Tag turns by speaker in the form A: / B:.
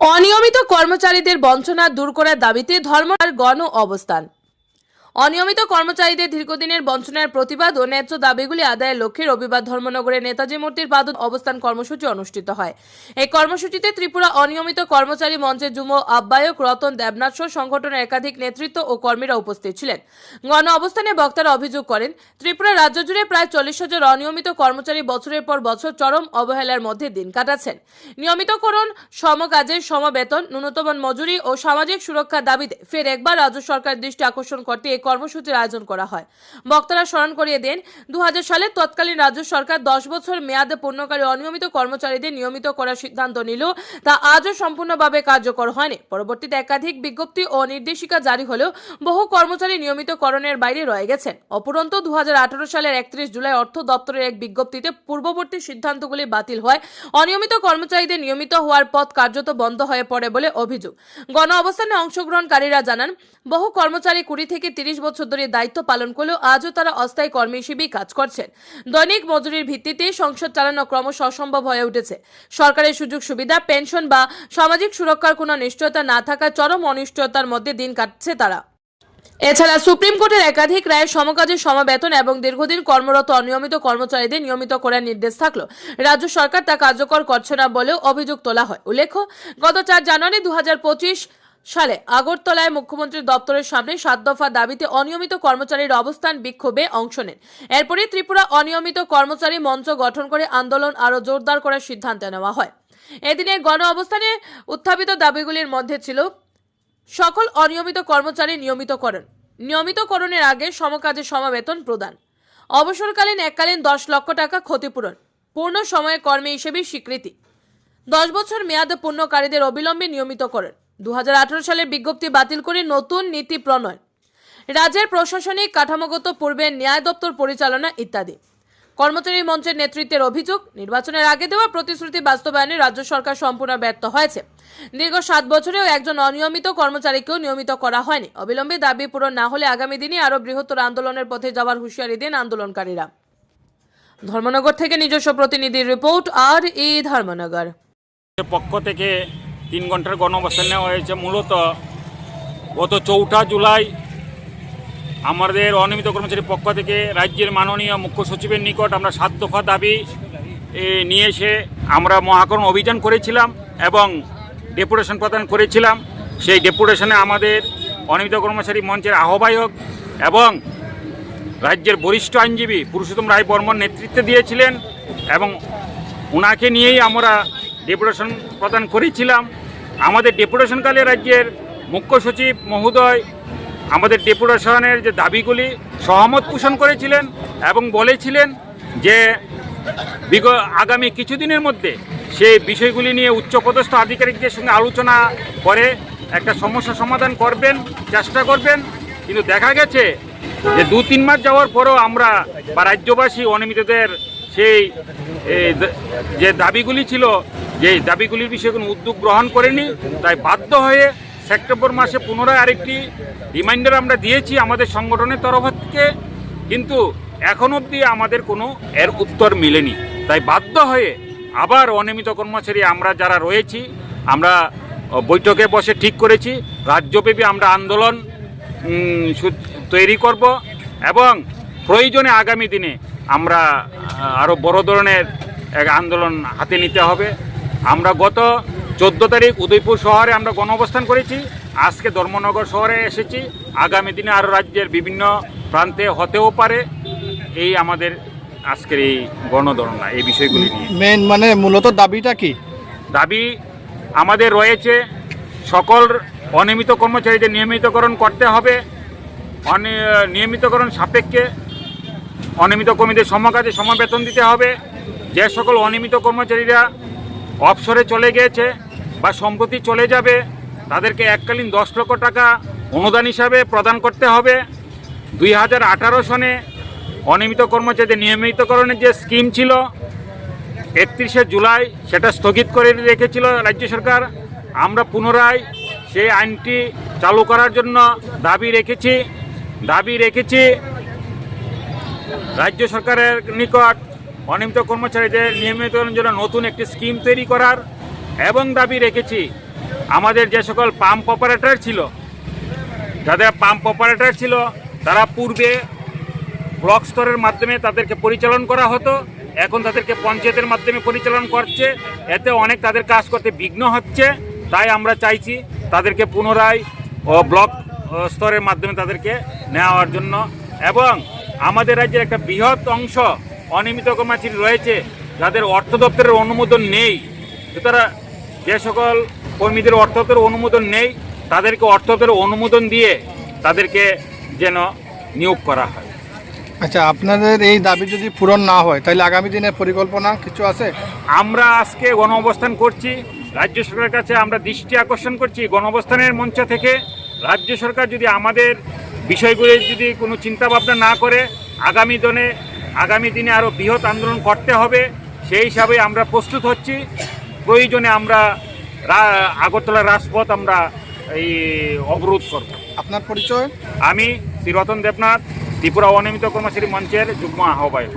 A: অনিয়মিত কর্মচারীদের বঞ্চনা দূর করার দাবিতে ধর্মনার গণ অবস্থান। অনিয়মিত কর্মচারীদের দীর্ঘদিনের বঞ্চনার প্রতিবাদ ও ন্যায্য দাবিগুলি আদায়ের লক্ষ্যে রবিবার ধর্মনগরে নেতাজি মূর্তির পাদ অবস্থান কর্মসূচি অনুষ্ঠিত হয়। এই কর্মসূচিতে ত্রিপুরা অনিয়মিত কর্মচারী মঞ্চের যুব আহ্বায়ক রতন দেবনাথ সংগঠনের একাধিক নেতৃত্ব ও কর্মীরা উপস্থিত ছিলেন। গণ অবস্থানে বক্তারা অভিযোগ করেন, ত্রিপুরা রাজ্য জুড়ে প্রায় চল্লিশ হাজার অনিয়মিত কর্মচারী বছরের পর বছর চরম অবহেলার মধ্যে দিন কাটাচ্ছেন। নিয়মিতকরণ সমকাজের সমবেতন, ন্যূনতম মজুরি ও সামাজিক সুরক্ষার দাবিতে ফের একবার রাজ্য সরকার দৃষ্টি আকর্ষণ করতে কর্মসূচির আয়োজন করা হয়। বক্তারা স্মরণ করিয়ে দেন দু সালে তৎকালীন রাজ্য সরকার দশ বছর মেয়াদে পূর্ণকারী অনিয়মিত কর্মচারীদের নিয়মিত করার সিদ্ধান্ত নিল। তা আজও সম্পূর্ণভাবে কার্যকর হয়নি। পরবর্তীতে একাধিক বিজ্ঞপ্তি ও নির্দেশিকা জারি হলেও বহু কর্মচারী নিয়মিতকরণের বাইরে রয়ে গেছেন। অপরন্ত দু সালের একত্রিশ জুলাই অর্থ দপ্তরের এক বিজ্ঞপ্তিতে পূর্ববর্তী সিদ্ধান্তগুলি বাতিল হয়। অনিয়মিত কর্মচারীদের নিয়মিত হওয়ার পথ কার্যত বন্ধ হয়ে পড়ে বলে অভিযোগ। গণ অবস্থানে অংশগ্রহণকারীরা জানান, বহু কর্মচারী কুড়ি থেকে তিরিশ বছর ধরে দায়িত্ব পালন করলেও আজও তারা অস্থায়ী কর্মী হিসেবেই কাজ করছেন। দৈনিক মজুরির ভিত্তিতে সংসার চালানো ক্রমশ অসম্ভব হয়ে উঠেছে। সরকারের সুযোগ সুবিধা, পেনশন বা সামাজিক সুরক্ষার কোনো নিশ্চয়তা না থাকা চরম অনিশ্চয়তার মধ্যে দিন কাটছে তারা। এছাড়া সুপ্রিম কোর্টের একাধিক রায়ে সমকাজের সমবেতন এবং দীর্ঘদিন কর্মরত অনিয়মিত কর্মচারীদের নিয়মিত করার নির্দেশ থাকলেও রাজ্য সরকার তা কার্যকর করছে না বলেও অভিযোগ তোলা হয়। উল্লেখ্য, গত চার জানুয়ারি দু হাজার পঁচিশ সালে আগরতলায় মুখ্যমন্ত্রীর দপ্তরের সামনে সাত দফা দাবিতে অনিয়মিত কর্মচারীর অবস্থান বিক্ষোভে অংশ নেন। এরপরই ত্রিপুরা অনিয়মিত কর্মচারী মঞ্চ গঠন করে আন্দোলন আরও জোরদার করার সিদ্ধান্ত নেওয়া হয়। এদিনের গণ অবস্থানে উত্থাপিত দাবিগুলির মধ্যে ছিল সকল অনিয়মিত কর্মচারী নিয়মিতকরণ। নিয়মিতকরণের আগে সমকাজে সমাবেতন প্রদান। অবসরকালীন এককালীন দশ লক্ষ টাকা ক্ষতিপূরণ। পূর্ণ সময়ে কর্মী হিসেবে স্বীকৃতি। দশ বছর মেয়াদে পূর্ণকারীদের অবিলম্বে নিয়মিতকরণ। দুহাজার আঠেরো সালের বিজ্ঞপ্তি বাতিল করে নতুন নীতি প্রণয়ন। রাজ্যের প্রশাসনিক কাঠামোগত পূর্বের ন্যায় দপ্তর পরিচালনা ইত্যাদি। কর্মচারী মঞ্চের নেতৃত্বের অভিযোগ, নির্বাচনের আগে দেওয়া প্রতিশ্রুতি বাস্তবায়নে রাজ্য সরকার সম্পূর্ণ ব্যর্থ হয়েছে। দীর্ঘ সাত বছরেও একজন অনিয়মিত কর্মচারীকেও নিয়মিত করা হয়নি। অবিলম্বে দাবি পূরণ না হলে আগামী দিনে আরও বৃহত্তর আন্দোলনের পথে যাওয়ার হুঁশিয়ারি দেন আন্দোলনকারীরা। ধর্মনগর থেকে নিজস্ব প্রতিনিধির রিপোর্ট, আর ই ধর্মনগর।
B: পক্ষ থেকে তিন ঘণ্টার গণঅবস্থান নেওয়া হয়েছে। মূলত গত চৌঠা জুলাই আমাদের অনিয়মিত কর্মচারীর পক্ষ থেকে রাজ্যের মাননীয় মুখ্য সচিবের নিকট আমরা সাত দফা দাবি নিয়ে এসে আমরা মহাকরণ অভিযান করেছিলাম এবং ডেপুটেশন প্রদান করেছিলাম। সেই ডেপুটেশনে আমাদের অনিয়মিত কর্মচারী মঞ্চের আহ্বায়ক এবং রাজ্যের বরিষ্ঠ আইনজীবী পুরুষোত্তম রায় বর্মন নেতৃত্বে দিয়েছিলেন এবং ওনাকে নিয়েই আমরা ডেপুটেশন প্রদান করেছিলাম। আমাদের ডেপুটেশনকালে রাজ্যের মুখ্য সচিব মহোদয় আমাদের ডেপুটেশনের যে দাবিগুলি সহমত পোষণ করেছিলেন এবং বলেছিলেন যে বিগ আগামী কিছুদিনের মধ্যে সেই বিষয়গুলি নিয়ে উচ্চপদস্থ আধিকারিকদের সঙ্গে আলোচনা করে একটা সমস্যা সমাধান করবেন, চেষ্টা করবেন। কিন্তু দেখা গেছে যে দু তিন মাস যাওয়ার পরও আমরা বা রাজ্যবাসী অনিয়মিতদের সেই যে দাবিগুলি ছিল যে দাবিগুলির বিষয়ে কোনো উদ্যোগ গ্রহণ করেনি, তাই বাধ্য হয়ে সেপ্টেম্বর মাসে পুনরায় আরেকটি রিমাইন্ডার আমরা দিয়েছি আমাদের সংগঠনের তরফ থেকে। কিন্তু এখন অবধি আমাদের কোনো এর উত্তর মিলেনি। তাই বাধ্য হয়ে আবার অনিয়মিত কর্মচারী আমরা যারা রয়েছি, আমরা বৈঠকে বসে ঠিক করেছি। রাজ্যব্যাপী আমরা আন্দোলন তৈরি করব এবং প্রয়োজনে আগামী দিনে আমরা আরও বড় ধরনের এক আন্দোলন হাতে নিতে হবে। আমরা গত চোদ্দ তারিখ উদয়পুর শহরে আমরা গণঅবস্থান করেছি। আজকে ধর্মনগর শহরে এসেছি। আগামী দিনে আরও রাজ্যের বিভিন্ন প্রান্তে হতেও পারে। এই আমাদের আজকের এই গণধর্ণা এই বিষয়গুলি নিয়ে।
C: মেন মানে মূলত দাবিটা কি?
B: দাবি আমাদের রয়েছে সকল অনিয়মিত কর্মচারীদের নিয়মিতকরণ করতে হবে। নিয়মিতকরণ সাপেক্ষে অনিয়মিত কর্মীদের সমকাজে সমবেতন দিতে হবে। যে সকল অনিয়মিত কর্মচারীরা অবসরে চলে গিয়েছে বা সম্প্রতি চলে যাবে, তাদেরকে এককালীন দশ লক্ষ টাকা অনুদান হিসাবে প্রদান করতে হবে। দুই হাজার আঠারো সনে অনিয়মিত কর্মচারীদের নিয়মিতকরণের যে স্কিম ছিল, একত্রিশে জুলাই সেটা স্থগিত করে রেখেছিল রাজ্য সরকার। আমরা পুনরায় সেই আইনটি চালু করার জন্য দাবি রেখেছি। দাবি রেখেছি রাজ্য সরকারের নিকট অনিয়মিত কর্মচারীদের নিয়মিতকরণের জন্য নতুন একটি স্কিম তৈরি করার এবং দাবি রেখেছি। আমাদের যে সকল পাম্প অপারেটর ছিল, যাদের পাম্প অপারেটর ছিল, তারা পূর্বে ব্লক স্তরের মাধ্যমে তাদেরকে পরিচালন করা হতো, এখন তাদেরকে পঞ্চায়েতের মাধ্যমে পরিচালন করছে। এতে অনেক তাদের কাজ করতে বিঘ্ন হচ্ছে, তাই আমরা চাইছি তাদেরকে পুনরায় ব্লক স্তরের মাধ্যমে তাদেরকে নেওয়ার জন্য। এবং আমাদের রাজ্যের একটা বৃহৎ অংশ অনিয়মিত কর্মচারী রয়েছে যাদের অর্থ দপ্তরের অনুমোদন নেই। সুতরাং যে সকল কর্মীদের অর্থ দপ্তরের অনুমোদন নেই তাদেরকে অর্থ দপ্তরের অনুমোদন দিয়ে তাদেরকে যেন নিয়োগ করা হয়।
C: আচ্ছা আপনাদের এই দাবি যদি পূরণ না হয় তাহলে আগামী দিনের পরিকল্পনা কিছু আছে?
B: আমরা আজকে গণ অবস্থান করছি রাজ্য সরকারের কাছে আমরা দৃষ্টি আকর্ষণ করছি গণ অবস্থানের মঞ্চ থেকে। রাজ্য সরকার যদি আমাদের বিষয়গুলি যদি কোনো চিন্তাভাবনা না করে আগামী দিনে আগামী দিনে আরও বৃহৎ আন্দোলন করতে হবে। সেই হিসাবে আমরা প্রস্তুত হচ্ছি। প্রয়োজনে আমরা আগরতলা রাজপথ আমরা এই অবরোধ করব।
C: আপনার পরিচয়?
B: আমি শ্রী রতন দেবনাথ ত্রিপুরা অনিয়মিত কর্মচারী মঞ্চের যুগ্ম আহ্বায়ক।